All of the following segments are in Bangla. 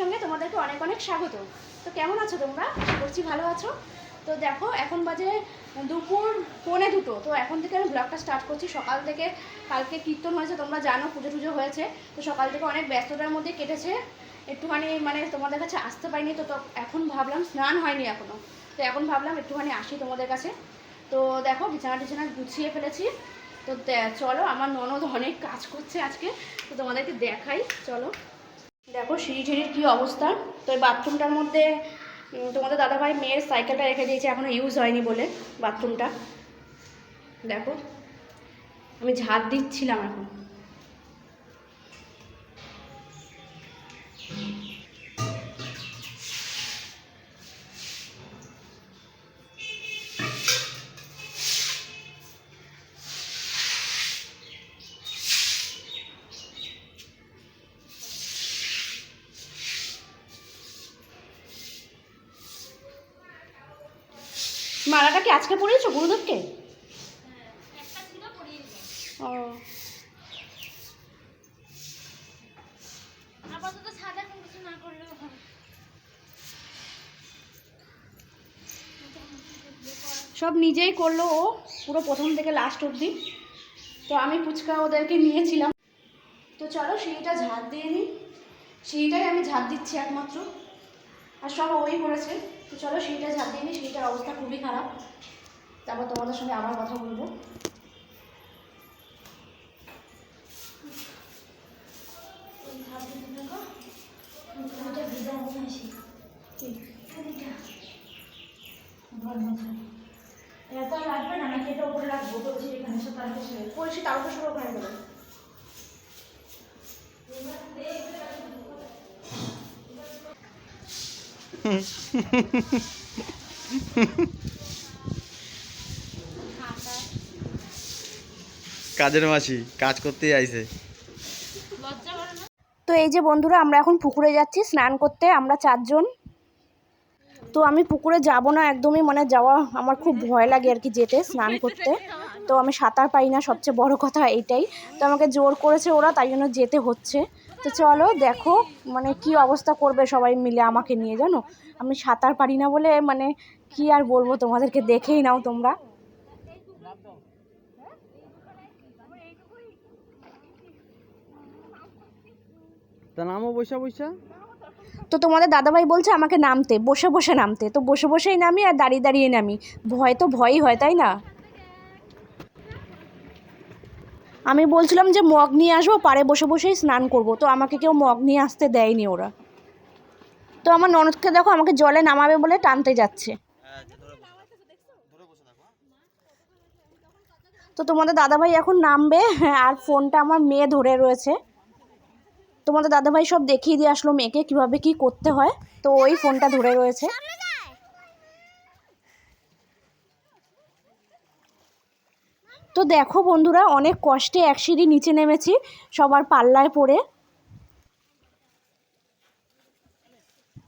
সঙ্গে তোমাদেরকে অনেক অনেক স্বাগত। তো কেমন আছো তোমরা? আশা করছি ভালো আছো। তো দেখো, এখন বাজে দুপুর পৌনে দুটো। তো এখন থেকে আমি ব্লগটা স্টার্ট করছি। সকাল থেকে কালকে কীর্তন হয়েছে, তোমরা জানো, পুজো টুজো হয়েছে। তো সকাল থেকে অনেক ব্যস্ততার মধ্যে কেটেছে। একটুখানি মানে তোমাদের কাছে আসতে পারিনি। তো তো এখন ভাবলাম স্নান হয়নি এখনও তো এখন ভাবলাম একটুখানি আসি তোমাদের কাছে। তো দেখো, বিছানা টিছানা গুছিয়ে ফেলেছি। তো চলো, আমার ননদ অনেক কাজ করছে আজকে। তো তোমাদেরকে দেখাই, চলো। দেখো সিঁড়ি টিড়ির কী অবস্থা? তো এই বাথরুমটার মধ্যে তোমাদের দাদাভাই মেয়ের সাইকেলটা রেখে দিয়েছে এখনও ইউজ হয়নি বলে বাথরুমটা। দেখো, আমি ঝাড় দিচ্ছিলাম এখন। মালাটা কি আজকে পড়িয়েছো গুরুদেবকে? ও। সব নিজেই করল ও পুরো প্রথম থেকে লাস্ট অবধি। তো আমি ফুচকা ওদেরকে নিয়েছিলাম। তো চলো সিঁড়িটা ঝাড় দিয়ে নিই সিঁড়িটাই আমি ঝাড় দিচ্ছি একমাত্র। আর সব ওই করেছে। তো চলো সেইটা ঝাড় দিয়ে নিই সেইটার অবস্থা খুবই খারাপ। তারপর তোমাদের সঙ্গে আবার কথা বলব। এত লাগবে না নাকি এটা উপরে রাখব? তো এখানে সব কালকে শেষ পড়েছি তার উপর শুরু ওখানে দেবো কাজের মাসি কাজ করতে আইছে। তো এই যে বন্ধুরা আমরা এখন পুকুরে যাচ্ছি স্নান করতে আমরা চারজন। তো আমি পুকুরে যাব না একদমই মানে যাওয়া আমার খুব ভয় লাগে আর কি যেতে স্নান করতে। তো আমি সাঁতার পাই না সবচেয়ে বড় কথা এইটাই। তো আমাকে জোর করেছে ওরা তাই জন্য যেতে হচ্ছে। তো চলো দেখো মানে কি অবস্থা করবে সবাই মিলে আমাকে নিয়ে জানো? আমি সাঁতার পারি না বলে মানে কি আর বলব তোমাদেরকে দেখেই নাও তোমরা। তা নামও বৈশা বৈশা। তো তোমাদের দাদাভাই বলছে আমাকে নামতে বসে বসে নামতে। তো বসে বসেই নামি আর দাঁড়িয়ে দাঁড়িয়ে নামি। ভয় তো ভয়ই হয় তাই না? আমি বলছিলাম যে মগ নিয়ে আসব পারে বসে বসেই স্নান করব। তো আমাকে কেউ মগ নিয়ে আসতে দেয়নি ওরা। তো আমার ননদকে দেখো, আমাকে জলে নামাবে বলে টানতে যাচ্ছে। তো তোমাদের দাদাভাই এখন নামবে, আর ফোনটা আমার মেয়ে ধরে রয়েছে। তোমাদের দাদাভাই সব দেখিয়ে দিয়ে আসলো মেয়েকে, কীভাবে কি করতে হয়। তো ওই ফোনটা ধরে রয়েছে। তো দেখো বন্ধুরা, অনেক কষ্টে এক সিঁড়ি নিচে নেমেছি, সবার পাল্লায় পড়ে।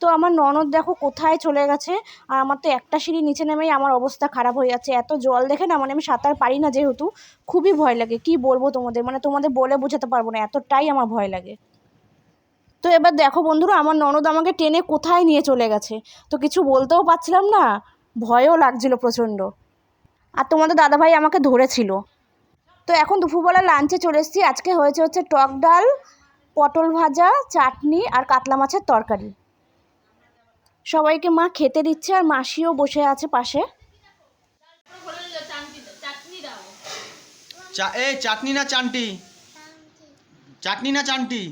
তো আমার ননদ দেখো কোথায় চলে গেছে, আর আমার তো একটা সিঁড়ি নিচে নেমেই আমার অবস্থা খারাপ হয়ে যাচ্ছে। এত জল দেখে না মানে আমি সাঁতার পারি না যেহেতু, খুবই ভয় লাগে। কি বলব তোমাদের? মানে তোমাদের বলে বোঝাতে পারব না, এতটাই আমার ভয় লাগে। তো এবার দেখো বন্ধুরা, আমার ননদ আমাকে টেনে কোথায় নিয়ে চলে গেছে? তো কিছু বলতেও পারছিলাম না, ভয়ও লাগছিল প্রচণ্ড। আর তোমাদের দাদাভাই আমাকে ধরেছিল। তো এখন দুপুরবেলা লাঞ্চে চলে এসেছি। আজকে হয়েছে হচ্ছে টক ডাল, পটল ভাজা, চাটনি আর কাতলা মাছের তরকারি। সবাইকে মা খেতে দিচ্ছে আর মাসিও বসে আছে পাশে। চাটনি না চানটি? চাটনি না চানটি?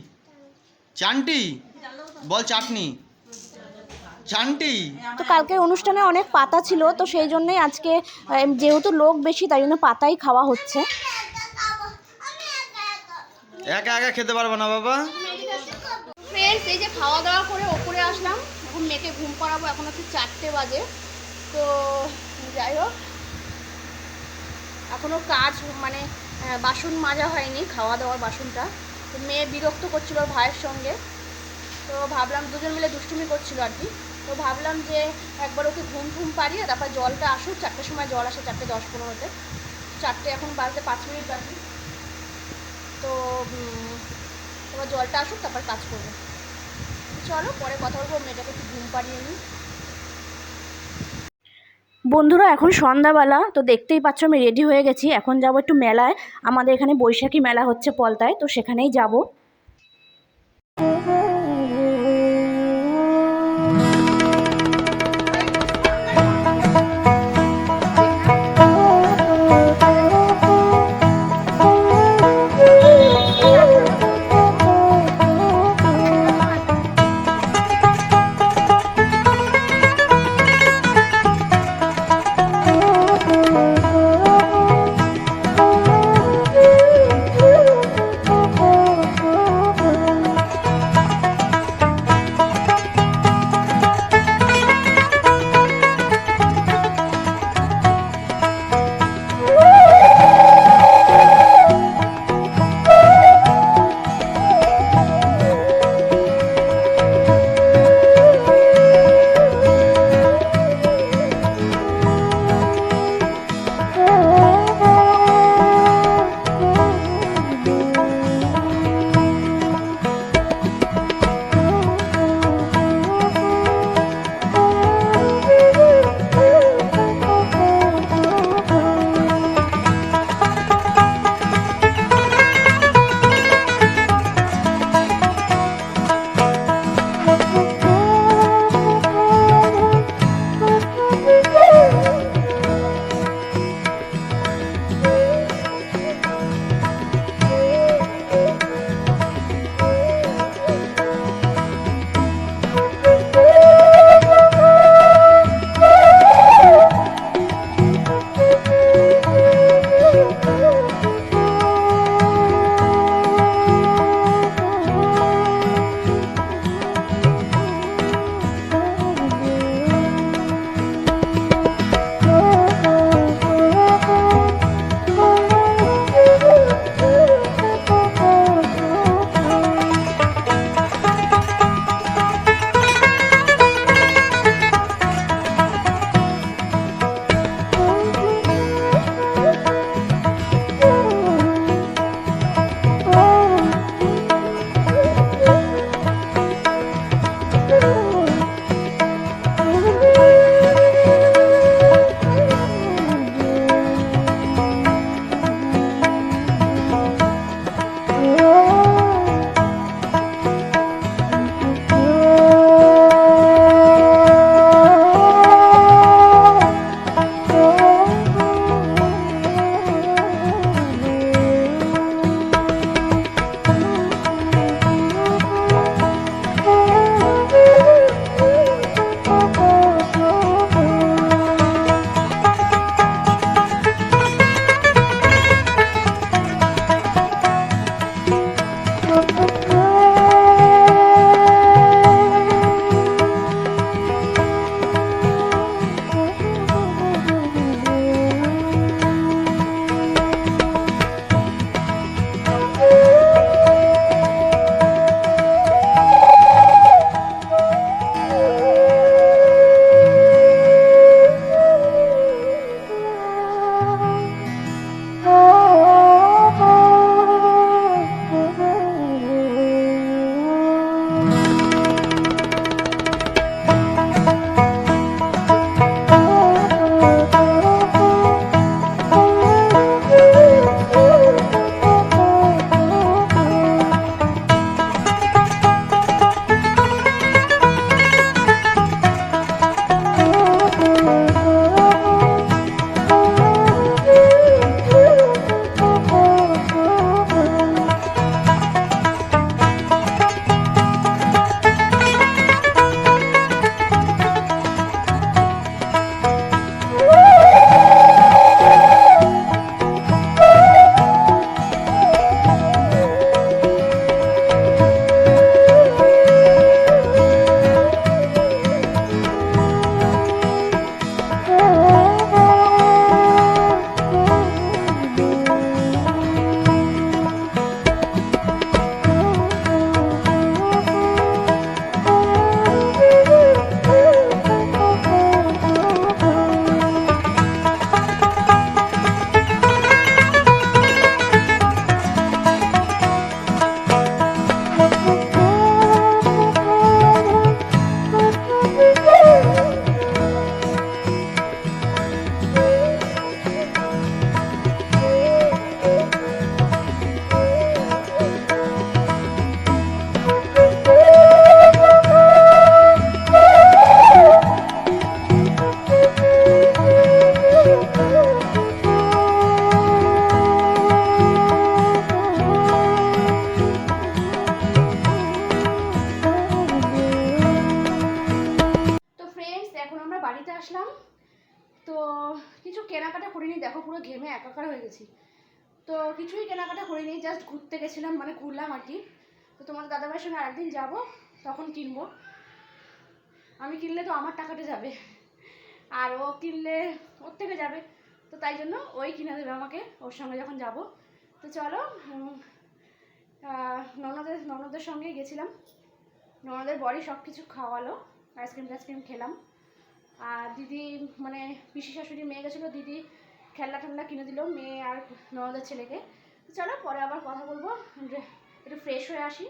চানটি? বল চাটনি। চানটি? তো কালকের অনুষ্ঠানে অনেক পাতা ছিল তো সেই জন্যই আজকে যেহেতু লোক বেশি তাই জন্য পাতাই খাওয়া হচ্ছে। একা একা খেতে পারব না বাবা। ফ্রেন্ডস এই যে খাওয়া দাওয়া করে ওপরে আসলাম এখন মেয়েকে ঘুম পাড়াবো এখন হচ্ছে চারটে বাজে। তো যাই হোক এখনও কাজ মানে বাসন মাজা হয়নি খাওয়া দাওয়ার বাসনটা। তো মেয়ে বিরক্ত করছিল ভাইয়ের সঙ্গে। তো ভাবলাম দুজন মিলে দুষ্টুমি করছিল আর কি। তো ভাবলাম যে একবার ওকে ঘুম ঘুম পাড়িয়ে তারপর জলটা আসুক, চারটের সময় জল আসে চারটে দশ পনেরোতে। চারটে এখন বাজতে পাঁচ মিনিট বাকি। তো তোমার জলটা আসুক, তারপর কাজ করব। চলো, পরে কথা বলব, মেয়েটাকে একটু ঘুম পাড়িয়ে নিই। বন্ধুরা, এখন সন্ধ্যাবেলা, তো দেখতেই পাচ্ছ আমি রেডি হয়ে গেছি। এখন যাব একটু মেলায়। আমাদের এখানে বৈশাখী মেলা হচ্ছে পলতায়, তো সেখানেই যাব। গেছিলাম তো কিছু কেনাকাটা করিনি, দেখো পুরো ঘেমে একাকার হয়ে গেছি। তো কিছুই কেনাকাটা করিনি জাস্ট ঘুরতে গেছিলাম মানে ঘুরলাম আর কি। তো তোমার দাদাভাইয়ের সঙ্গে আরেকদিন যাব, তখন কিনবো। আমি কিনলে তো আমার টাকাটা যাবে, আর ও কিনলে ওর থেকে যাবে। তো তাই জন্য ওই কিনে দেবে আমাকে, ওর সঙ্গে যখন যাব। তো চলো ননদের ননদের সঙ্গে গেছিলাম। ননদের বড়ি সব কিছু খাওয়ালো আইসক্রিম টাইসক্রিম খেলাম। আর দিদি মানে পিসি শাশুড়ি মেয়ে গেছিল, দিদি খেলনা ঠেলনা কিনে দিল, মেয়ে আর ননদের ছেলেকে। চলো পরে আবার কথা বলব একটু ফ্রেশ হয়ে আসি।